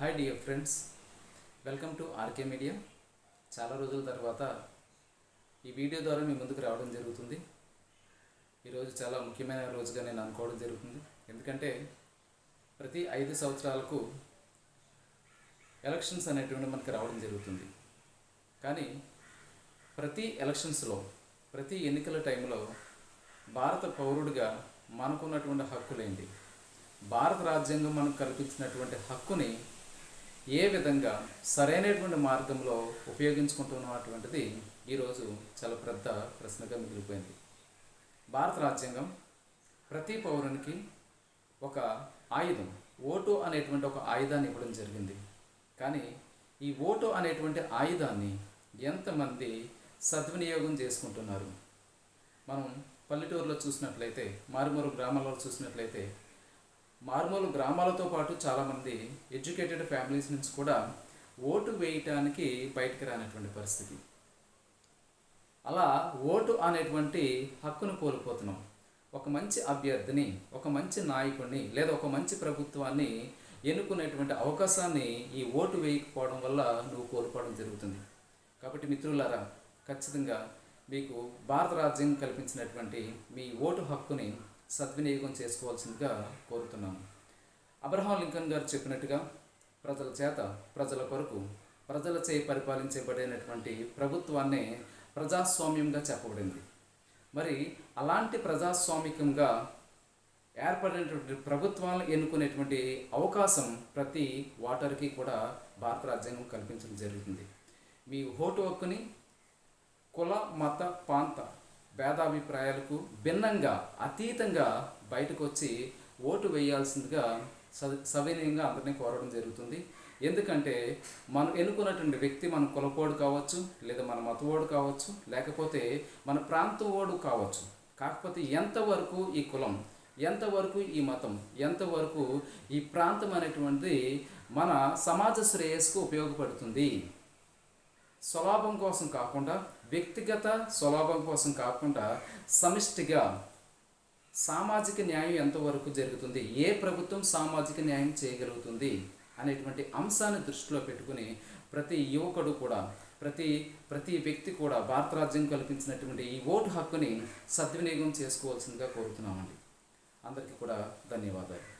Hi dear friends welcome to RK media చాలా రోజుల తర్వాత ఈ వీడియో ద్వారా మీ ముందుకు రావడం జరుగుతుంది. ఈరోజు చాలా ముఖ్యమైన రోజుగా నేను అనుకోవడం జరుగుతుంది. ఎందుకంటే ప్రతి ఐదు సంవత్సరాలకు ఎలక్షన్స్ అనేటువంటి మనకి రావడం జరుగుతుంది. కానీ ప్రతి ఎలక్షన్స్లో ప్రతి ఎన్నికల టైంలో భారత పౌరుడిగా మనకున్నటువంటి హక్కులేంటి? భారత రాజ్యాంగం మనకు కల్పించినటువంటి హక్కుని ఏ విధంగా సరైనటువంటి మార్గంలో ఉపయోగించుకుంటున్నాం అటువంటిది ఈరోజు చాలా పెద్ద ప్రశ్నగా మిగిలిపోయింది. భారత రాజ్యాంగం ప్రతి పౌరునికి ఒక ఆయుధం ఓటు అనేటువంటి ఒక ఆయుధాన్ని ఇవ్వడం జరిగింది. కానీ ఈ ఓటు అనేటువంటి ఆయుధాన్ని ఎంతమంది సద్వినియోగం చేసుకుంటున్నారు? మనం పల్లెటూరులో చూసినట్లయితే మారుమూరు గ్రామాల్లో చూసినట్లయితే మారుమూల గ్రామాలతో పాటు చాలామంది ఎడ్యుకేటెడ్ ఫ్యామిలీస్ నుంచి కూడా ఓటు వేయటానికి బయటకు రానటువంటి పరిస్థితి. అలా ఓటు అనేటువంటి హక్కును కోల్పోతున్నాం. ఒక మంచి అభ్యర్థిని ఒక మంచి నాయకుడిని లేదా ఒక మంచి ప్రభుత్వాన్ని ఎన్నుకునేటువంటి అవకాశాన్ని ఈ ఓటు వేయకపోవడం వల్ల నువ్వు కోల్పోవడం జరుగుతుంది. కాబట్టి మిత్రులారా ఖచ్చితంగా మీకు భారత రాజ్యం కల్పించినటువంటి మీ ఓటు హక్కుని సద్వినియోగం చేసుకోవాల్సిందిగా కోరుతున్నాము అబ్రహాం లింకన్ గారు చెప్పినట్టుగా ప్రజల చేత ప్రజల కొరకు ప్రజలచే పరిపాలించబడినటువంటి ప్రభుత్వాన్నే ప్రజాస్వామ్యంగా చెప్పబడింది. మరి అలాంటి ప్రజాస్వామికంగా ఏర్పడినటువంటి ప్రభుత్వాలను ఎన్నుకునేటువంటి అవకాశం ప్రతి ఓటర్కి కూడా భారత రాజ్యాంగం కల్పించడం జరుగుతుంది. మీ ఓటు హక్కుని కుల మత ప్రాంత భేదాభిప్రాయాలకు భిన్నంగా అతీతంగా బయటకు వచ్చి ఓటు వేయాల్సిందిగా స సవినయంగా అందరినీ కోరడం జరుగుతుంది. ఎందుకంటే మనం ఎన్నుకున్నటువంటి వ్యక్తి మన కులపోడు కావచ్చు లేదా మన మతవోడు కావచ్చు లేకపోతే మన ప్రాంతవోడు కావచ్చు. కాకపోతే ఎంతవరకు ఈ కులం ఎంతవరకు ఈ మతం ఎంతవరకు ఈ ప్రాంతం అనేటువంటిది మన సమాజ శ్రేయస్సుకు ఉపయోగపడుతుంది. స్వలాభం కోసం కాకుండా వ్యక్తిగత స్వలాభం కోసం కాకుండా సమిష్టిగా సామాజిక న్యాయం ఎంతవరకు జరుగుతుంది ఏ ప్రభుత్వం సామాజిక న్యాయం చేయగలుగుతుంది అనేటువంటి అంశాన్ని దృష్టిలో పెట్టుకుని ప్రతి యువకుడు కూడా ప్రతి ప్రతి వ్యక్తి కూడా భారత రాజ్యం కల్పించినటువంటి ఈ ఓటు హక్కుని సద్వినియోగం చేసుకోవాల్సిందిగా కోరుతున్నామండి. అందరికీ కూడా ధన్యవాదాలు.